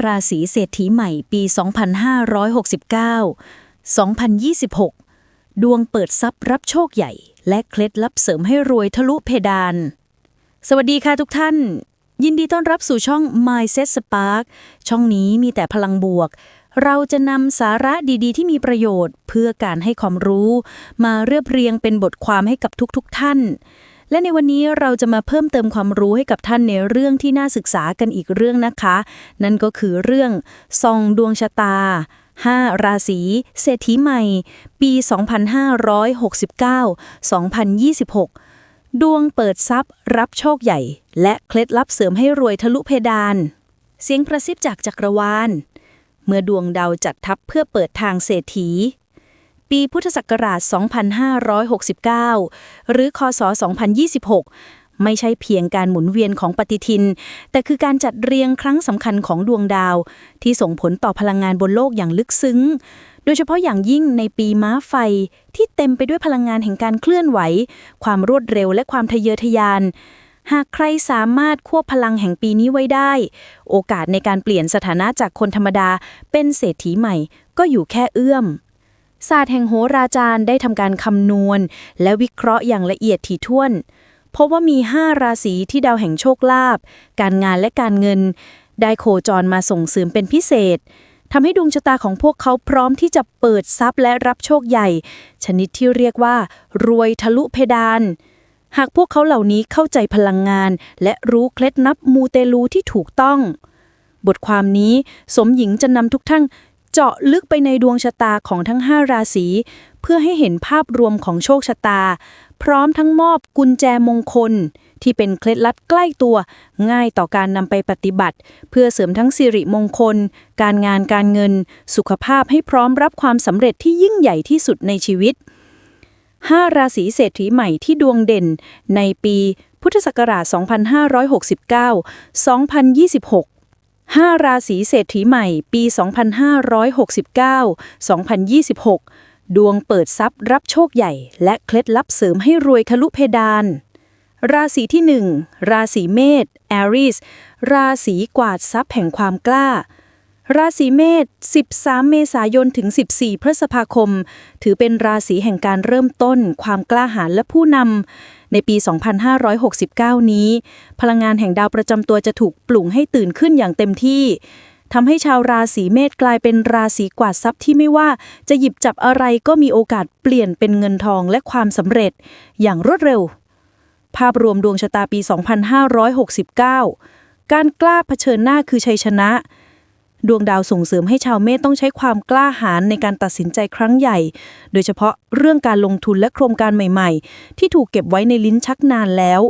5 ราศีเศรษฐีใหม่ปี 2569 2026 ดวงเปิดทรัพย์รับโชคใหญ่ และเคล็ดลับเสริมให้รวยทะลุเพดาน สวัสดีค่ะทุกท่าน ยินดีต้อนรับสู่ช่อง Mindset Spark ช่องนี้มีแต่พลังบวก เราจะนำสาระดี ๆ ที่มีประโยชน์ เพื่อการให้ความรู้ มาเรียบเรียงเป็นบทความให้กับทุกๆทท่าน และในวันนี้เราจะมาเพิ่มเติมความรู้ให้กับท่านในเรื่องที่น่าศึกษากันอีกเรื่องนะคะ นั่นก็คือเรื่องส่องดวงชะตา 5 ราศีเศรษฐีใหม่ ปี 2569-2026 ดวงเปิดทรัพย์รับโชคใหญ่ และเคล็ดลับเสริมให้รวยทะลุเพดาน เสียงกระซิบจากจักรวาล เมื่อดวงดาวจัดทัพเพื่อเปิดทางเศรษฐี ปีพุทธศักราช 2569 หรือคศ 2026 ไม่ใช่เพียงการหมุนเวียนของปฏิทิน แต่คือการจัดเรียงครั้งสำคัญของดวงดาว ที่ส่งผลต่อพลังงานบนโลกอย่างลึกซึ้ง โดยเฉพาะอย่างยิ่งในปีม้าไฟที่เต็มไปด้วยพลังงานแห่งการเคลื่อนไหว ความรวดเร็วและความทะเยอทะยานหากใครสามารถควบพลังแห่งปีนี้ไว้ได้ โอกาสในการเปลี่ยนสถานะจากคนธรรมดาเป็นเศรษฐีใหม่ก็อยู่แค่เอื้อม ศาสตร์แห่งโหราจารย์ได้ทำการคำนวณ และวิเคราะห์อย่างละเอียดถี่ถ้วนพบว่ามี 5 ราศีที่ดาวแห่งโชคลาภการงานและการเงิน ได้โคจรมาส่งเสริมเป็นพิเศษทำให้ดวงชะตาของพวกเขาพร้อมที่จะเปิดทรัพย์และรับโชคใหญ่ ชนิดที่เรียกว่า รวยทะลุเพดาน หากพวกเขาเหล่านี้เข้าใจพลังงาน และรู้เคล็ดนับมูเตลูที่ถูกต้อง บทความนี้สมหญิงจะนำทุกท่าน เจาะลึกไปในดวงชะตาของทั้ง 5 ราศี เพื่อให้เห็นภาพรวมของโชคชะตา พร้อมทั้งมอบกุญแจมงคล ที่เป็นเคล็ดลับใกล้ตัว ง่ายต่อการนำไปปฏิบัติ เพื่อเสริมทั้งสิริมงคล การงานการเงิน สุขภาพให้พร้อมรับความสำเร็จที่ยิ่งใหญ่ที่สุดในชีวิต 5 ราศีเศรษฐีใหม่ที่ดวงเด่น ในปีพุทธศักราช 2569 2026 5 ราศีเศรษฐีใหม่ ปี 2569-2026 ดวงเปิดทรัพย์รับโชคใหญ่ และเคล็ดลับเสริมให้รวยทะลุเพดาน ราศีที่ 1 ราศีเมษแอริสราศีกวาดทรัพย์แห่งความกล้า ราศีเมษ 13 เมษายนถึง 14 พฤษภาคม ถือเป็นราศีแห่งการเริ่มต้น ความกล้าหาญและผู้นำ ในปี 2569 นี้ พลังงานแห่งดาวประจำตัวจะถูกปลุกให้ตื่นขึ้นอย่างเต็มที่ทำให้ชาวราศีเมษกลายเป็นราศีกวาดทรัพย์ที่ไม่ว่าจะหยิบจับอะไรก็มีโอกาสเปลี่ยนเป็นเงินทองและความสำเร็จ อย่างรวดเร็ว ภาพรวมดวงชะตาปี 2569 การกล้าเผชิญหน้าคือชัยชนะ ดวงดาวส่งเสริมให้ชาวเมษต้องใช้ความกล้าหาญในการตัดสินใจครั้งใหญ่ โดยเฉพาะเรื่องการลงทุนและโครงการใหม่ๆ ที่ถูกเก็บไว้ในลิ้นชักนานแล้ว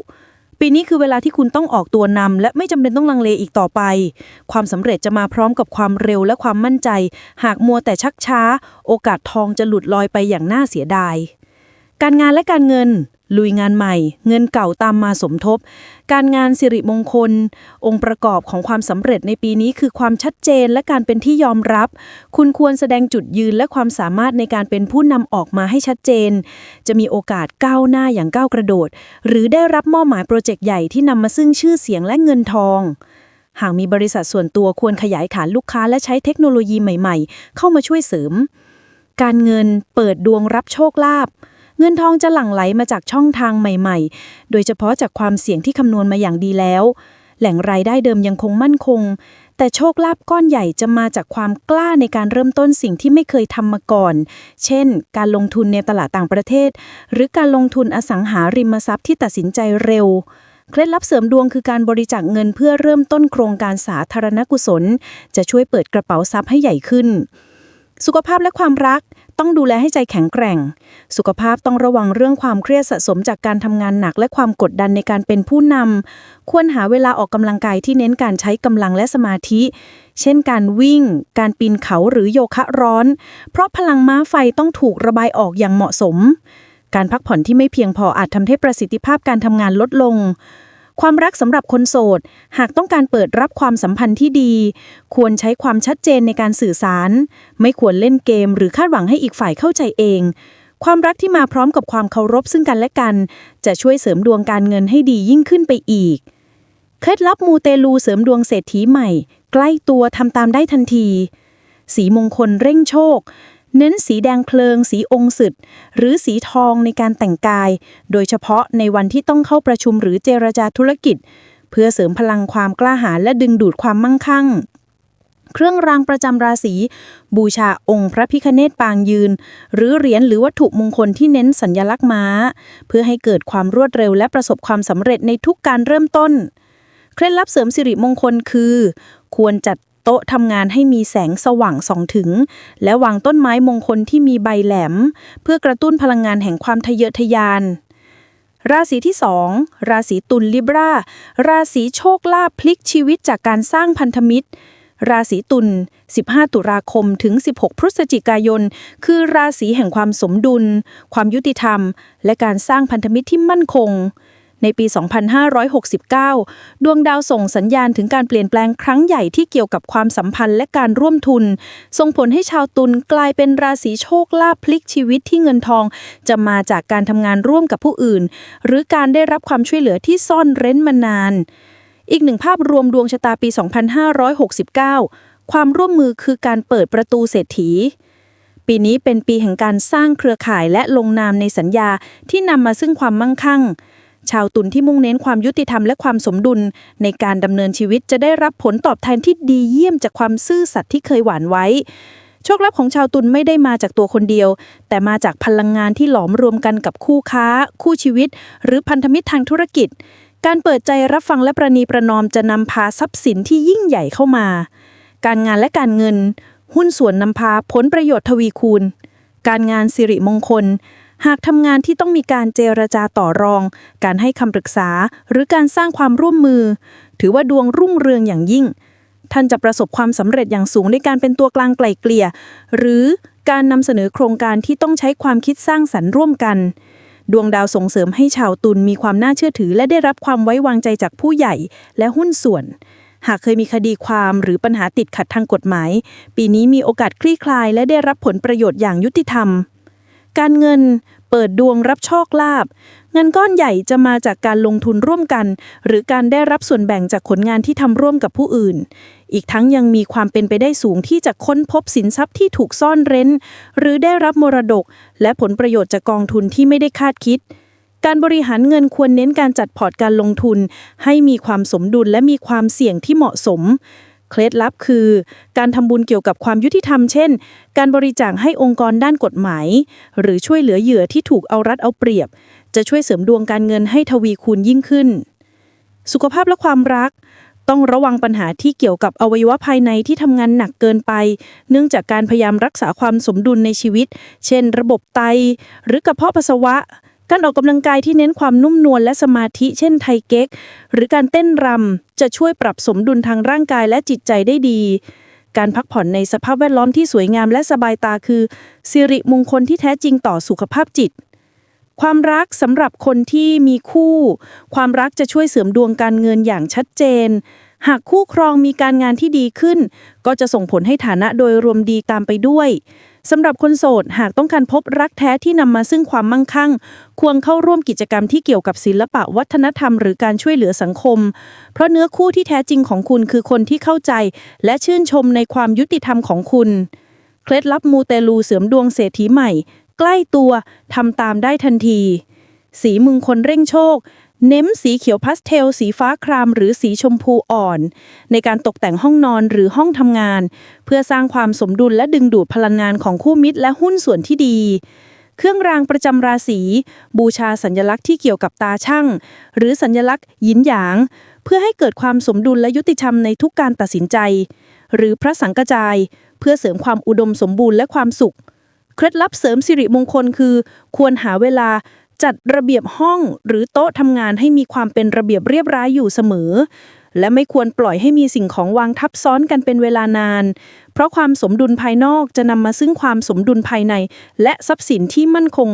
ปีนี้คือเวลาที่คุณต้องออกตัวนำและไม่จำเป็นต้องลังเลอีกต่อไป ความสำเร็จจะมาพร้อมกับความเร็วและความมั่นใจ หากมัวแต่ชักช้า โอกาสทองจะหลุดลอยไปอย่างน่าเสียดาย การงานและการเงิน ลุยงานใหม่ เงินเก่าตามมาสมทบ การงานสิริมงคล องค์ประกอบของความสำเร็จในปีนี้คือความชัดเจนและการเป็นที่ยอมรับ คุณควรแสดงจุดยืนและความสามารถในการเป็นผู้นำออกมาให้ชัดเจน จะมีโอกาสก้าวหน้าอย่างก้าวกระโดด หรือได้รับมอบหมายโปรเจกต์ใหญ่ที่นำมาซึ่งชื่อเสียงและเงินทองหากมีบริษัทส่วนตัวควรขยายฐานลูกค้าและใช้เทคโนโลยีใหม่ๆ เข้ามาช่วยเสริม การเงินเปิดดวงรับโชคลาภ เงินทองจะหลั่งไหลมาจากช่องทางใหม่ ๆ โดยเฉพาะจากความเสี่ยงที่คำนวณมาอย่างดีแล้ว แหล่งรายได้เดิมยังคงมั่นคง แต่โชคลาภก้อนใหญ่จะมาจากความกล้าในการเริ่มต้นสิ่งที่ไม่เคยทำมาก่อน เช่น การลงทุนในตลาดต่างประเทศ หรือการลงทุนอสังหาริมทรัพย์ที่ตัดสินใจเร็วเคล็ดลับเสริมดวงคือการบริจาคเงินเพื่อเริ่มต้นโครงการสาธารณกุศล จะช่วยเปิดกระเป๋าทรัพย์ให้ใหญ่ขึ้น สุขภาพและความรัก ต้องดูแลให้ใจแข็งแกร่ง สุขภาพต้องระวังเรื่องความเครียดสะสมจากการทำงานหนักและความกดดันในการเป็นผู้นำ ควรหาเวลาออกกำลังกายที่เน้นการใช้กำลังและสมาธิ เช่นการวิ่ง การปีนเขาหรือโยคะร้อน เพราะพลังม้าไฟต้องถูกระบายออกอย่างเหมาะสม การพักผ่อนที่ไม่เพียงพออาจทำให้ประสิทธิภาพการทำงานลดลง ความรักสำหรับคนโสด หากต้องการเปิดรับความสัมพันธ์ที่ดี ควรใช้ความชัดเจนในการสื่อสาร ไม่ควรเล่นเกม หรือคาดหวังให้อีกฝ่ายเข้าใจเอง ความรักที่มาพร้อมกับความเคารพซึ่งกันและกัน จะช่วยเสริมดวงการเงินให้ดียิ่งขึ้นไปอีก เคล็ดลับมูเตลูเสริมดวงเศรษฐีใหม่ ใกล้ตัวทำตามได้ทันที สีมงคลเร่งโชค เน้นสีแดงเพลิง สีองค์สึดหรือสีทองในการแต่งกาย โดยเฉพาะในวันที่ต้องเข้าประชุมหรือเจรจาธุรกิจ เพื่อเสริมพลังความกล้าหาญและดึงดูดความมั่งคั่ง เครื่องรางประจำราศี บูชาองค์พระพิคเนตปางยืน หรือเหรียญหรือวัตถุมงคลที่เน้นสัญญลักษณ์ม้า เพื่อให้เกิดความรวดเร็วและประสบความสำเร็จในทุกการเริ่มต้น เคล็ดลับเสริมสิริมงคลคือ ควรจัด ต๊ะทำงานให้มีแสงสว่างส่องถึง และวางต้นไม้มงคลที่มีใบแหลม เพื่อกระตุ้นพลังงานแห่งความทะเยอทะยาน ราศีที่ 2 ราศีตุลลิบราราศีโชคลาภพลิกชีวิตจากการสร้างพันธมิตรราศีตุล 15 ตุลาคม ถึง 16 พฤศจิกายน คือราศีแห่งความสมดุล ความยุติธรรม และการสร้างพันธมิตรที่มั่นคง ในปี 2569 ดวงดาวส่งสัญญาณถึงการเปลี่ยนแปลงครั้งใหญ่ที่เกี่ยวกับความสัมพันธ์และการร่วมทุน ส่งผลให้ชาวตุลกลายเป็นราศีโชคลาภพลิกชีวิตที่เงินทอง จะมาจากการทำงานร่วมกับผู้อื่น หรือการได้รับความช่วยเหลือที่ซ่อนเร้นมานาน อีกหนึ่งภาพรวมดวงชะตาปี 2569 ความร่วมมือคือการเปิดประตูเศรษฐีปีนี้เป็นปีแห่งการสร้างเครือข่ายและลงนามในสัญญาที่นำมาซึ่งความมั่งคั่ง ชาวตุลที่มุ่งเน้นความยุติธรรมและความสมดุล ในการดำเนินชีวิตจะได้รับผลตอบแทนที่ดีเยี่ยมจากความซื่อสัตย์ที่เคยหวานไว้ โชคลาภของชาวตุลไม่ได้มาจากตัวคนเดียว แต่มาจากพลังงานที่หลอมรวมกันกับคู่ค้า คู่ชีวิต หรือพันธมิตรทางธุรกิจ การเปิดใจรับฟังและประนีประนอมจะนำพาทรัพย์สินที่ยิ่งใหญ่เข้ามา การงานและการเงิน หุ้นส่วนนำพาผลประโยชน์ทวีคูณ การงานสิริมงคล หากทำงานที่ต้องมีการเจรจาต่อรอง การให้คำปรึกษา หรือการสร้างความร่วมมือ ถือว่าดวงรุ่งเรืองอย่างยิ่ง ท่านจะประสบความสำเร็จอย่างสูงในการเป็นตัวกลางไกล่เกลี่ย หรือการนำเสนอโครงการที่ต้องใช้ความคิดสร้างสรรค์ร่วมกัน ดวงดาวส่งเสริมให้ชาวตุลมีความน่าเชื่อถือ และได้รับความไว้วางใจจากผู้ใหญ่และหุ้นส่วนหากเคยมีคดีความหรือปัญหาติดขัดทางกฎหมาย ปีนี้มีโอกาสคลี่คลายและได้รับผลประโยชน์อย่างยุติธรรม การเงินเปิดดวงรับโชคลาภเงินก้อนใหญ่จะมาจากการลงทุนร่วมกัน หรือการได้รับส่วนแบ่งจากผลงานที่ทำร่วมกับผู้อื่น อีกทั้งยังมีความเป็นไปได้สูงที่จะค้นพบสินทรัพย์ที่ถูกซ่อนเร้น หรือได้รับมรดก และผลประโยชน์จากกองทุนที่ไม่ได้คาดคิด การบริหารเงินควรเน้นการจัดพอร์ตการลงทุน ให้มีความสมดุลและมีความเสี่ยงที่เหมาะสม เคล็ดลับคือ การทำบุญเกี่ยวกับความยุติธรรมเช่น การบริจาคให้องค์กรด้านกฎหมาย หรือช่วยเหลือเหยื่อที่ถูกเอารัดเอาเปรียบ จะช่วยเสริมดวงการเงินให้ทวีคูณยิ่งขึ้น สุขภาพและความรัก ต้องระวังปัญหาที่เกี่ยวกับอวัยวะภายในที่ทำงานหนักเกินไป เนื่องจากการพยายามรักษาความสมดุลในชีวิต เช่น ระบบไต หรือกระเพาะปัสสาวะ การออกกำลังกายที่เน้นความนุ่มนวลและสมาธิ เช่นไทเก๊ก หรือการเต้นรำจะช่วยปรับสมดุลทางร่างกายและจิตใจได้ดี การพักผ่อนในสภาพแวดล้อมที่สวยงามและสบายตาคือ สิริมงคลที่แท้จริงต่อสุขภาพจิต ความรักสำหรับคนที่มีคู่ ความรักจะช่วยเสริมดวงการเงินอย่างชัดเจน หากคู่ครองมีการงานที่ดีขึ้น ก็จะส่งผลให้ฐานะโดยรวมดีตามไปด้วย สำหรับคนโสดหากต้องการพบรักแท้ที่นำมาซึ่งความมั่งคั่ง ควรเข้าร่วมกิจกรรมที่เกี่ยวกับศิลปะวัฒนธรรมหรือการช่วยเหลือสังคม เพราะเนื้อคู่ที่แท้จริงของคุณคือคนที่เข้าใจ และชื่นชมในความยุติธรรมของคุณ เคล็ดลับมูเตลูเสริมดวงเศรษฐีใหม่ ใกล้ตัวทำตามได้ทันที สีมึงคลเร่งโชค เน้มสีเขียวพาสเทล สีฟ้าคราม หรือสีชมพูอ่อน ในการตกแต่งห้องนอนหรือห้องทำงาน เพื่อสร้างความสมดุลและดึงดูดพลังงานของคู่มิตรและหุ้นส่วนที่ดี เครื่องรางประจำราศี บูชาสัญลักษณ์ที่เกี่ยวกับตาช่าง หรือสัญลักษณ์ยินหยาง เพื่อให้เกิดความสมดุลและยุติธรรมในทุกการตัดสินใจ หรือพระสังกจาย เพื่อเสริมความอุดมสมบูรณ์และความสุข เคล็ดลับเสริมสิริมงคลคือ ควรหาเวลา จัดระเบียบห้องหรือโต๊ะทำงานให้มีความเป็นระเบียบเรียบร้อยอยู่เสมอ และไม่ควรปล่อยให้มีสิ่งของวางทับซ้อนกันเป็นเวลานาน เพราะความสมดุลภายนอกจะนำมาซึ่งความสมดุลภายใน และทรัพย์สินที่มั่นคง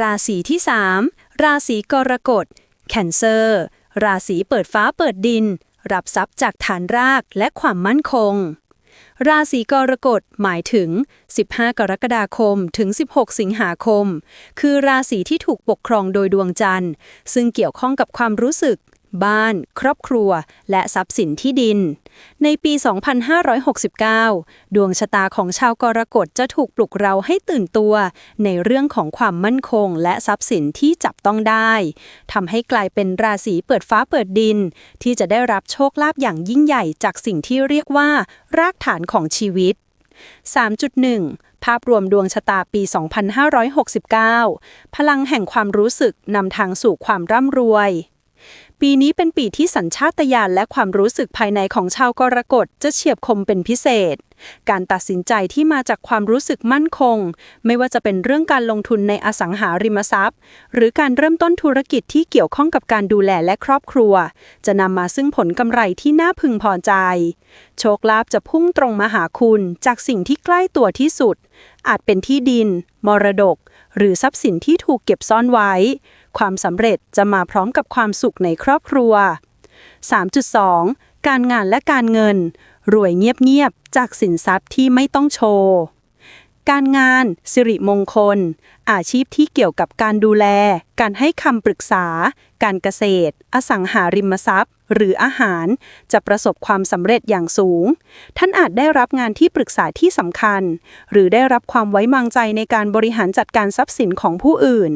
ราศีที่ 3 ราศีกรกฎแคนเซอร์ราศีเปิดฟ้าเปิดดิน รับทรัพย์จากฐานรากและความมั่นคง ราศีกรกฎหมายถึง 15 กรกฎาคมถึง 16 สิงหาคม คือราศีที่ถูกปกครองโดยดวงจันทร์ ซึ่งเกี่ยวข้องกับความรู้สึก บ้าน ครอบครัว และทรัพย์สินที่ดิน ในปี 2569 ดวงชะตาของชาวกรกฎจะถูกปลุกเราให้ตื่นตัว ในเรื่องของความมั่นคง และทรัพย์สินที่จับต้องได้ทำให้กลายเป็นราศีเปิดฟ้าเปิดดิน ที่จะได้รับโชคลาภอย่างยิ่งใหญ่จากสิ่งที่เรียกว่า รากฐานของชีวิต 3.1ภาพรวมดวงชะตาปี 2569 พลังแห่งความรู้สึกนำทางสู่ความร่ำรวย ปีนี้เป็นปีที่สัญชาตญาณและความรู้สึกภายในของชาวกรกฎจะเฉียบคมเป็นพิเศษ การตัดสินใจที่มาจากความรู้สึกมั่นคง ไม่ว่าจะเป็นเรื่องการลงทุนในอสังหาริมทรัพย์ หรือการเริ่มต้นธุรกิจที่เกี่ยวข้องกับการดูแลและครอบครัว จะนำมาซึ่งผลกำไรที่น่าพึงพอใจ โชคลาภจะพุ่งตรงมาหาคุณจากสิ่งที่ใกล้ตัวที่สุด อาจเป็นที่ดิน มรดก หรือทรัพย์สินที่ถูกเก็บซ่อนไว้ ความสำเร็จจะมาพร้อมกับความสุขในครอบครัว 3.2 การงานและการเงิน รวยเงียบๆ จากสินทรัพย์ที่ไม่ต้องโชว์ การงาน สิริมงคล อาชีพที่เกี่ยวกับการดูแล การให้คำปรึกษา การเกษตร อสังหาริมทรัพย์ หรืออาหารจะประสบความสำเร็จอย่างสูง ท่านอาจได้รับงานที่ปรึกษาที่สำคัญ หรือได้รับความไว้วางใจในการบริหารจัดการทรัพย์สินของผู้อื่น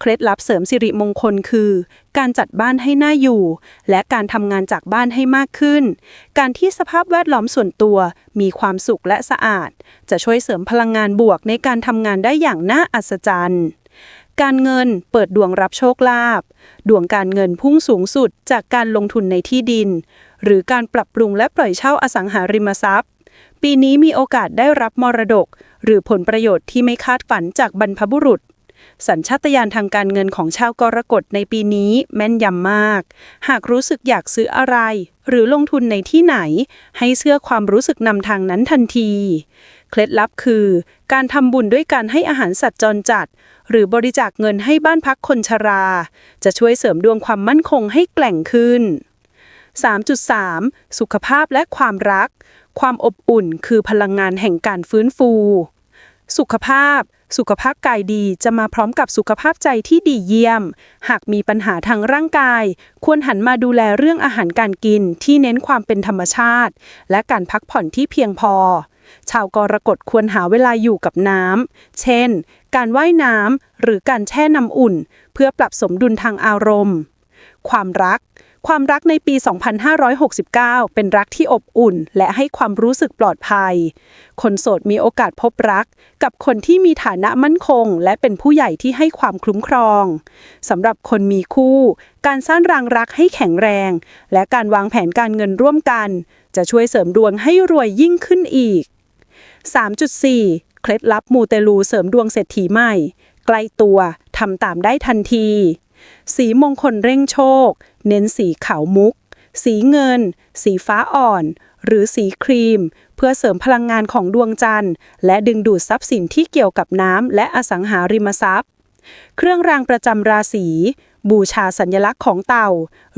เคล็ดลับเสริมสิริมงคลคือ การจัดบ้านให้น่าอยู่ และการทำงานจากบ้านให้มากขึ้น การที่สภาพแวดล้อมส่วนตัว มีความสุขและสะอาด จะช่วยเสริมพลังงานบวกในการทำงานได้อย่างน่าอัศจรรย์ การเงินเปิดดวงรับโชคลาภดวงการเงินพุ่งสูงสุดจากการลงทุนในที่ดิน หรือการปรับปรุงและปล่อยเช่าอสังหาริมทรัพย์ ปีนี้มีโอกาสได้รับมรดก หรือผลประโยชน์ที่ไม่คาดฝันจากบรรพบุรุษ สัญชาตญาณทางการเงินของชาวกรกฎในปีนี้แม่นยำมาก หากรู้สึกอยากซื้ออะไร หรือลงทุนในที่ไหน ให้เชื่อความรู้สึกนำทางนั้นทันที เคล็ดลับคือ การทำบุญด้วยการให้อาหารสัตว์จรจัด หรือบริจาคเงินให้บ้านพักคนชรา จะช่วยเสริมดวงความมั่นคงให้แกล่งขึ้น 3.3 สุขภาพและความรัก ความอบอุ่นคือพลังงานแห่งการฟื้นฟู สุขภาพ สุขภาพกายดีจะมาพร้อมกับสุขภาพใจที่ดีเยี่ยม หากมีปัญหาทางร่างกาย ควรหันมาดูแลเรื่องอาหารการกินที่เน้นความเป็นธรรมชาติ และการพักผ่อนที่เพียงพอชาวกรกฎควรหาเวลาอยู่กับน้ำ เช่น การว่ายน้ำหรือการแช่น้ำอุ่น เพื่อปรับสมดุลทางอารมณ์ ความรัก ความรักในปี 2569 เป็นรักที่อบอุ่น และให้ความรู้สึกปลอดภัย คนโสดมีโอกาสพบรัก กับคนที่มีฐานะมั่นคง และเป็นผู้ใหญ่ที่ให้ความคุ้มครองสำหรับคนมีคู่ การสร้างรางรักให้แข็งแรง และการวางแผนการเงินร่วมกัน จะช่วยเสริมดวงให้รวยยิ่งขึ้นอีก 3.4 เคล็ดลับมูเตลูเสริมดวงเศรษฐีใหม่ ใกล้ตัวทำตามได้ทันที สีมงคลเร่งโชค เน้นสีขาวมุก สีเงิน สีฟ้าอ่อน หรือสีครีม เพื่อเสริมพลังงานของดวงจันทร์ และดึงดูดทรัพย์สินที่เกี่ยวกับน้ำและอสังหาริมทรัพย์ เครื่องรางประจำราศีบูชาสัญลักษณ์ของเต่า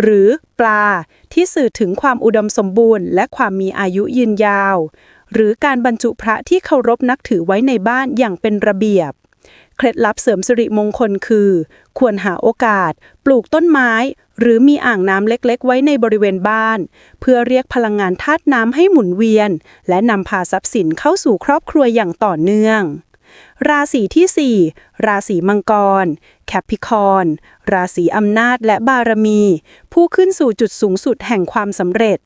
หรือปลาที่สื่อถึงความอุดมสมบูรณ์ และความมีอายุยืนยาว หรือการบรรจุพระที่เคารพนับถือไว้ในบ้านอย่างเป็นระเบียบ เคล็ดลับเสริมสิริมงคลคือ ควรหาโอกาส ปลูกต้นไม้ หรือมีอ่างน้ำเล็กๆ ไว้ในบริเวณบ้าน เพื่อเรียกพลังงานธาตุน้ำให้หมุนเวียน และนำพาทรัพย์สินเข้าสู่ครอบครัวอย่างต่อเนื่อง ราศีที่ 4 ราศีมังกร แคปิคอนราศีอำนาจและบารมี ผู้ขึ้นสู่จุดสูงสุดแห่งความสำเร็จ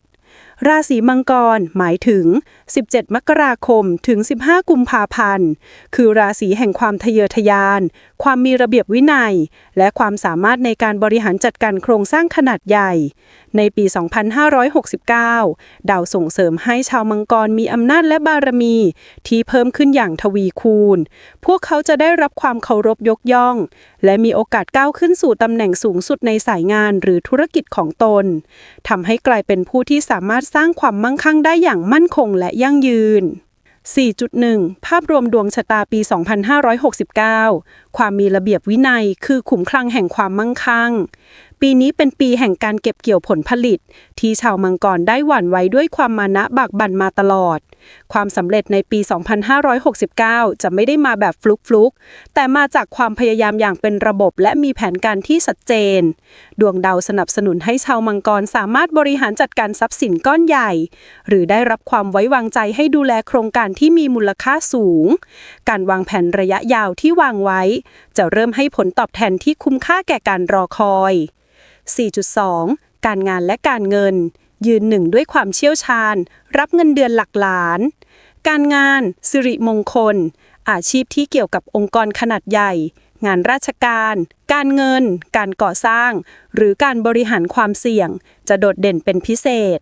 ราศีมังกรหมายถึง 17 มกราคมถึง 15 กุมภาพันธ์ คือราศีแห่งความทะเยอทะยาน ความมีระเบียบวินัย และความสามารถในการบริหารจัดการโครงสร้างขนาดใหญ่ ในปี 2569 ดาวส่งเสริมให้ชาวมังกรมีอำนาจและบารมี ที่เพิ่มขึ้นอย่างทวีคูณ พวกเขาจะได้รับความเคารพยกย่อง และมีโอกาสก้าวขึ้นสู่ตำแหน่งสูงสุดในสายงานหรือธุรกิจของตนทำให้กลายเป็นผู้ที่สามารถสร้างความมั่งคั่งได้อย่างมั่นคงและยั่งยืน 4.1 ภาพรวมดวงชะตาปี 2569 ความมีระเบียบวินัยคือขุมคลังแห่งความมั่งคั่ง ปีนี้เป็นปีแห่งการเก็บเกี่ยวผลผลิต ที่ชาวมังกรได้หวั่นไว้ด้วยความมานะบากบั่นมาตลอด ความสำเร็จในปี 2569 จะไม่ได้มาแบบฟลุกๆ แต่มาจากความพยายามอย่างเป็นระบบและมีแผนการที่ชัดเจน ดวงดาวสนับสนุนให้ชาวมังกรสามารถบริหารจัดการทรัพย์สินก้อนใหญ่ หรือได้รับความไว้วางใจให้ดูแลโครงการที่มีมูลค่าสูง การวางแผนระยะยาวที่วางไว้ จะเริ่มให้ผลตอบแทนที่คุ้มค่าแก่การรอคอย 4.2 การงานและการเงิน ยืนหนึ่งด้วยความเชี่ยวชาญ รับเงินเดือนหลักล้าน การงาน สิริมงคล อาชีพที่เกี่ยวกับองค์กรขนาดใหญ่ งานราชการ การเงิน การก่อสร้าง หรือการบริหารความเสี่ยง จะโดดเด่นเป็นพิเศษ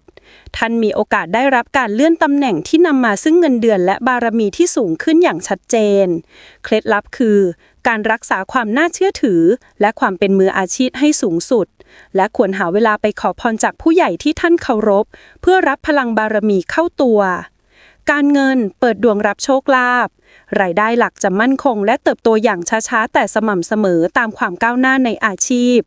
ท่านมีโอกาสได้รับการเลื่อนตำแหน่งที่นำมาซึ่งเงินเดือนและบารมีที่สูงขึ้นอย่างชัดเจน เคล็ดลับคือ การรักษาความน่าเชื่อถือ และความเป็นมืออาชีพให้สูงสุด และควรหาเวลาไปขอพรจากผู้ใหญ่ที่ท่านเคารพ เพื่อรับพลังบารมีเข้าตัว การเงินเปิดดวงรับโชคลาภ รายได้หลักจะมั่นคงและเติบโตอย่างช้าๆ แต่สม่ำเสมอตามความก้าวหน้าในอาชีพ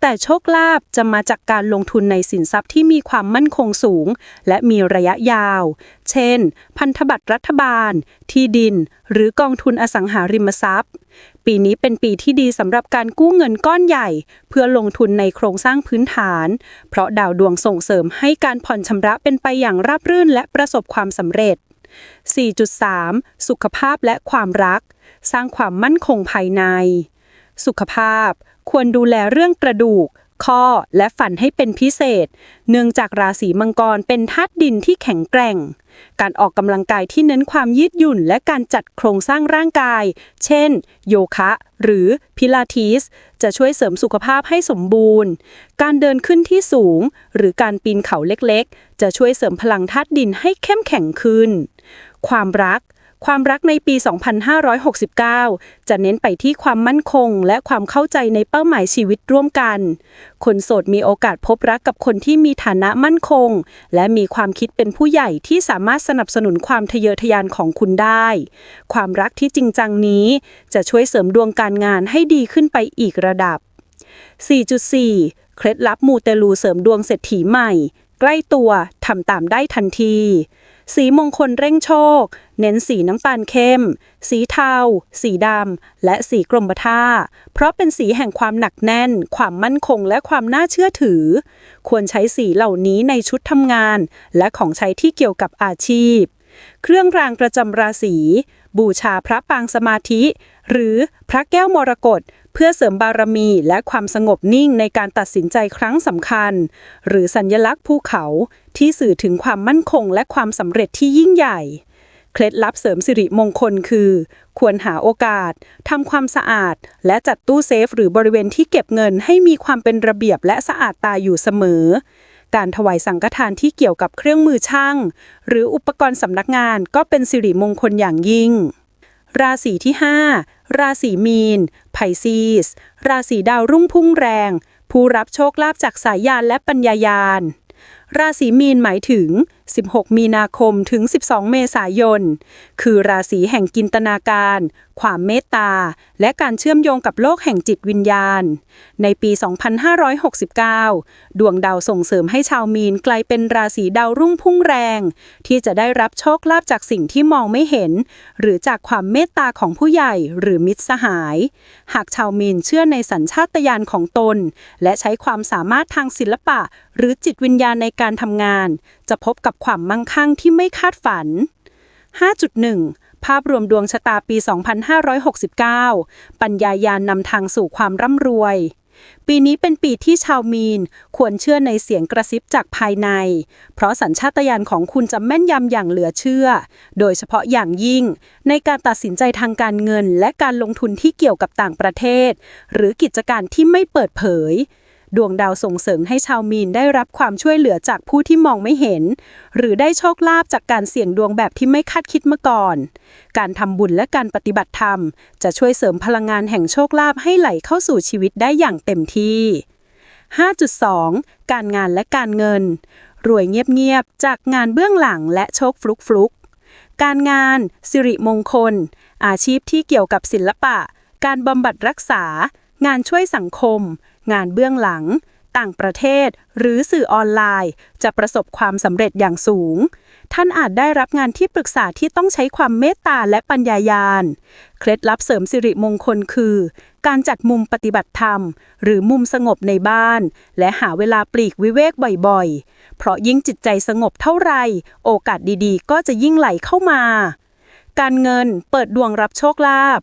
แต่โชคลาภจะมาจากการลงทุนในสินทรัพย์ที่มีความมั่นคงสูง และมีระยะยาว เช่น พันธบัตรรัฐบาล ที่ดิน หรือกองทุนอสังหาริมทรัพย์ ปีนี้เป็นปีที่ดีสำหรับการกู้เงินก้อนใหญ่ เพื่อลงทุนในโครงสร้างพื้นฐาน เพราะดาวดวงส่งเสริมให้การผ่อนชำระเป็นไปอย่างราบรื่นและประสบความสำเร็จ 4.3 สุขภาพและความรัก สร้างความมั่นคงภายใน สุขภาพ ควรดูแลเรื่องกระดูก ข้อและฝันให้เป็นพิเศษ เนื่องจากราศีมังกรเป็นธาตุดินที่แข็งแกร่ง การออกกำลังกายที่เน้นความยืดหยุ่นและการจัดโครงสร้างร่างกาย เช่น โยคะ หรือพิลาทิส จะช่วยเสริมสุขภาพให้สมบูรณ์ การเดินขึ้นที่สูง หรือการปีนเขาเล็กๆ จะช่วยเสริมพลังธาตุดินให้เข้มแข็งขึ้น ความรัก ความรักในปี 2569 จะเน้นไปที่ความมั่นคง และความเข้าใจในเป้าหมายชีวิตร่วมกัน คนโสดมีโอกาสพบรักกับคนที่มีฐานะมั่นคง และมีความคิดเป็นผู้ใหญ่ที่สามารถสนับสนุนความทะเยอทะยานของคุณได้ ความรักที่จริงจังนี้จะช่วยเสริมดวงการงานให้ดีขึ้นไปอีกระดับ 4.4 เคล็ดลับมูเตลูเสริมดวงเศรษฐีใหม่ ใกล้ตัวทำตามได้ทันที สีมงคลเร่งโชค เน้นสีน้ำตาลเข้ม สีเทา สีดำ และสีกรมท่า เพราะเป็นสีแห่งความหนักแน่น ความมั่นคงและความน่าเชื่อถือ ควรใช้สีเหล่านี้ในชุดทำงาน และของใช้ที่เกี่ยวกับอาชีพ เครื่องรางประจำราศี บูชาพระปางสมาธิ หรือพระแก้วมรกต เพื่อเสริมบารมีและความสงบนิ่งในการตัดสินใจครั้งสำคัญ หรือสัญลักษณ์ภูเขาที่สื่อถึงความมั่นคงและความสำเร็จที่ยิ่งใหญ่ เคล็ดลับเสริมสิริมงคลคือ ควรหาโอกาสทำความสะอาด และจัดตู้เซฟหรือบริเวณที่เก็บเงินให้มีความเป็นระเบียบและสะอาดตาอยู่เสมอการถวายสังฆทานที่เกี่ยวกับเครื่องมือช่าง หรืออุปกรณ์สำนักงานก็เป็นสิริมงคลอย่างยิ่ง ราศีที่ 5 ราศีมีน ไพซีส ราศีดาวรุ่งพุ่งแรง ผู้รับโชคลาภจากสายยานและปัญญายาน ราศีมีนหมายถึง 16 มีนาคมถึง 12 เมษายน คือราศีแห่งกินตนาการ ความเมตตา และการเชื่อมโยงกับโลกแห่งจิตวิญญาณ ในปี 2569 ดวงดาวส่งเสริมให้ชาวมีนกลายเป็นราศีดาวรุ่งพุ่งแรง ที่จะได้รับโชคลาภจากสิ่งที่มองไม่เห็น หรือจากความเมตตาของผู้ใหญ่หรือมิตรสหาย หากชาวมีนเชื่อในสัญชาตญาณของตน และใช้ความสามารถทางศิลปะ หรือจิตวิญญาณในการการทำงาน จะพบกับความมั่งคั่งที่ไม่คาดฝัน 5.1 ภาพรวมดวงชะตาปี 2569 ปัญญายานนำทางสู่ความร่ำรวย ปีนี้เป็นปีที่ชาวมีนควรเชื่อในเสียงกระซิบจากภายใน เพราะสัญชาตญาณของคุณจะแม่นยำอย่างเหลือเชื่อ โดยเฉพาะอย่างยิ่ง ในการตัดสินใจทางการเงิน และการลงทุนที่เกี่ยวกับต่างประเทศ หรือกิจการที่ไม่เปิดเผย ดวงดาวส่งเสริมให้ชาวมีนได้รับความช่วยเหลือจากผู้ที่มองไม่เห็น หรือได้โชคลาภจากการเสี่ยงดวงแบบที่ไม่คาดคิดมาก่อน การทำบุญและการปฏิบัติธรรม จะช่วยเสริมพลังงานแห่งโชคลาภให้ไหลเข้าสู่ชีวิตได้อย่างเต็มที่ 5.2 การงานและการเงิน รวยเงียบๆจากงานเบื้องหลังและโชคฟลุกฟลุกๆการงาน สิริมงคล อาชีพที่เกี่ยวกับศิลปะ การบำบัดรักษา งานช่วยสังคม งานเบื้องหลัง ต่างประเทศ หรือสื่อออนไลน์ จะประสบความสำเร็จอย่างสูง ท่านอาจได้รับงานที่ปรึกษาที่ต้องใช้ความเมตตาและปัญญายาณ เคล็ดลับเสริมสิริมงคลคือ การจัดมุมปฏิบัติธรรม หรือมุมสงบในบ้าน และหาเวลาปลีกวิเวกบ่อยๆ เพราะยิ่งจิตใจสงบเท่าไหร่โอกาสดีๆ ก็จะยิ่งไหลเข้ามา การเงินเปิดดวงรับโชคลาภ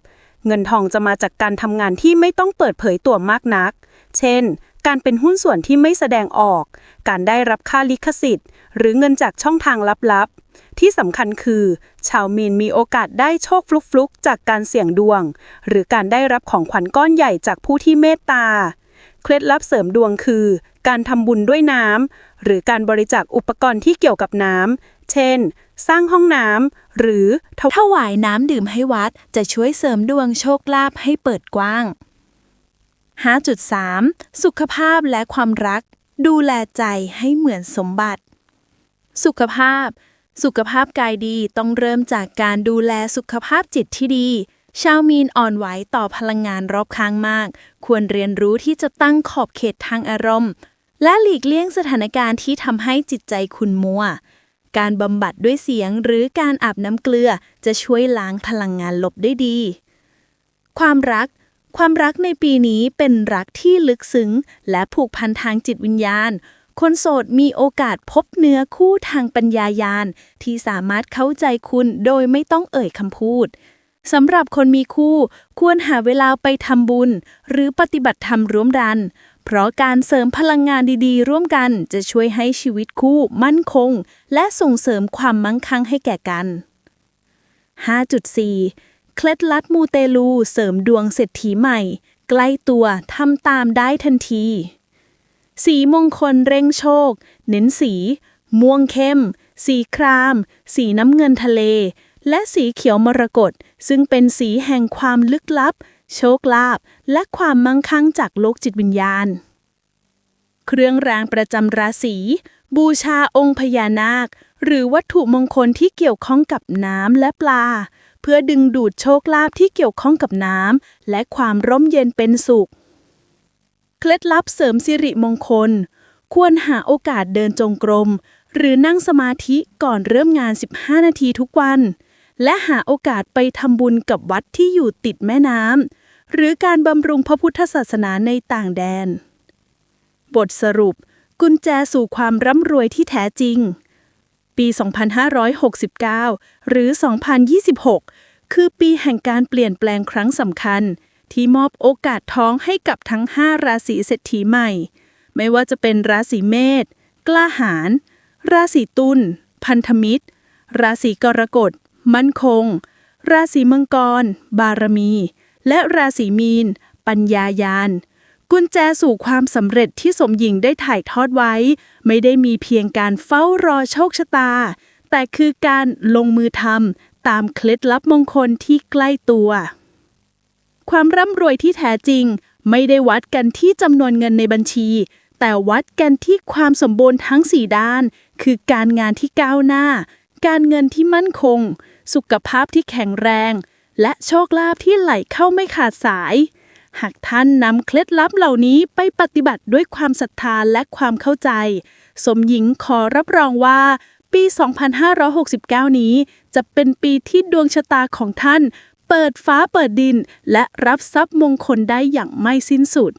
เงินทองจะมาจากการทำงานที่ไม่ต้องเปิดเผยตัวมากนัก เช่น การเป็นหุ้นส่วนที่ไม่แสดงออก การได้รับค่าลิขสิทธิ์ หรือเงินจากช่องทางลับๆ ที่สำคัญคือ ชาวมีนมีโอกาสได้โชคฟลุกๆ จากการเสี่ยงดวง หรือการได้รับของขวัญก้อนใหญ่จากผู้ที่เมตตา เคล็ดลับเสริมดวงคือ การทำบุญด้วยน้ำหรือการบริจาคอุปกรณ์ที่เกี่ยวกับน้ำเช่น สร้างห้องน้ำหรือถวถวายน้ำดื่มให้วัดจะช่วยเสริมดวงโชคลาภให้เปิดกว้าง 5.3 สุขภาพและความรัก ดูแลใจให้เหมือนสมบัติ สุขภาพ สุขภาพกายดีต้องเริ่มจากการดูแลสุขภาพจิตที่ดี ชาวมีนอ่อนไหวต่อพลังงานรอบข้างมาก ควรเรียนรู้ที่จะตั้งขอบเขตทางอารมณ์ และหลีกเลี่ยงสถานการณ์ที่ทำให้จิตใจคุณมัว การบำบัดด้วยเสียงหรือการอาบน้ำเกลือจะช่วยล้างพลังงานลบได้ดี ความรัก ความรักในปีนี้เป็นรักที่ลึกซึ้ง และผูกพันทางจิตวิญญาณ คนโสดมีโอกาสพบเนื้อคู่ทางปัญญายาณ ที่สามารถเข้าใจคุณโดยไม่ต้องเอ่ยคำพูดสำหรับคนมีคู่ควรหาเวลาไปทำบุญ หรือปฏิบัติธรรมร่วมกัน เพราะการเสริมพลังงานดีๆ ร่วมกันจะช่วยให้ชีวิตคู่มั่นคง และส่งเสริมความมั่งคั่งให้แก่กัน 5.4 เคล็ดลับมูเตลูเสริมดวงเศรษฐีใหม่ ใกล้ตัวทำตามได้ทันที สีมงคลเร่งโชค เน้นสี ม่วงเข้ม สีคราม สีน้ำเงินทะเล และสีเขียวมรกตซึ่งเป็นสีแห่งความลึกลับ โชคลาภและความมั่งคั่งจากโลกจิตวิญญาณ เครื่องรางประจำราศีบูชาองค์พญานาค หรือวัตถุมงคลที่เกี่ยวข้องกับน้ำและปลา เพื่อดึงดูดโชคลาภที่เกี่ยวข้องกับน้ำและความร่มเย็นเป็นสุข เคล็ดลับเสริมสิริมงคล ควรหาโอกาสเดินจงกรม หรือนั่งสมาธิก่อนเริ่มงาน 15 นาทีทุกวัน และหาโอกาสไปทำบุญกับวัดที่อยู่ติดแม่น้ำหรือการบำรุงพระพุทธศาสนาในต่างแดน บทสรุป กุญแจสู่ความร่ำรวยที่แท้จริง ปี 2569 หรือ 2026 คือปีแห่งการเปลี่ยนแปลงครั้งสำคัญ ที่มอบโอกาสท้องให้กับทั้ง 5 ราศีเศรษฐีใหม่ ไม่ว่าจะเป็นราศีเมษ กล้าหาญ ราศีตุล พันธมิตร ราศีกรกฎ มั่นคง ราศีมังกร บารมี และราศีมีน ปัญญายาน กุญแจสู่ความสำเร็จที่สมหญิงได้ถ่ายทอดไว้ ไม่ได้มีเพียงการเฝ้ารอโชคชะตา แต่คือการลงมือทำตามเคล็ดลับมงคลที่ใกล้ตัว ความร่ำรวยที่แท้จริง ไม่ได้วัดกันที่จำนวนเงินในบัญชี แต่วัดกันที่ความสมบูรณ์ทั้ง4ด้าน คือการงานที่ก้าวหน้า การเงินที่มั่นคง สุขภาพที่แข็งแรง และโชคลาภที่ไหลเข้าไม่ขาดสาย หากท่านนำเคล็ดลับเหล่านี้ไปปฏิบัติด้วยความศรัทธาและความเข้าใจ สมหญิงขอรับรองว่า ปี 2569 นี้ จะเป็นปีที่ดวงชะตาของท่าน เปิดฟ้าเปิดดิน และรับทรัพย์มงคลได้อย่างไม่สิ้นสุด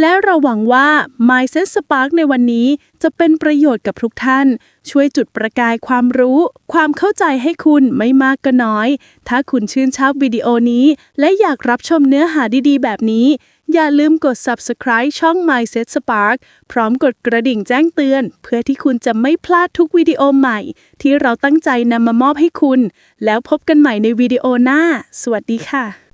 และเราหวังว่า Mindset Spark ในวันนี้จะเป็นประโยชน์กับทุกท่าน ช่วยจุดประกายความรู้ ความเข้าใจให้คุณไม่มากก็น้อย ถ้าคุณชื่นชอบวิดีโอนี้ และอยากรับชมเนื้อหาดีๆ แบบนี้ อย่าลืมกด subscribe ช่อง Mindset Spark พร้อมกดกระดิ่งแจ้งเตือน เพื่อที่คุณจะไม่พลาดทุกวิดีโอใหม่ ที่เราตั้งใจนำมามอบให้คุณ แล้วพบกันใหม่ในวิดีโอหน้า สวัสดีค่ะ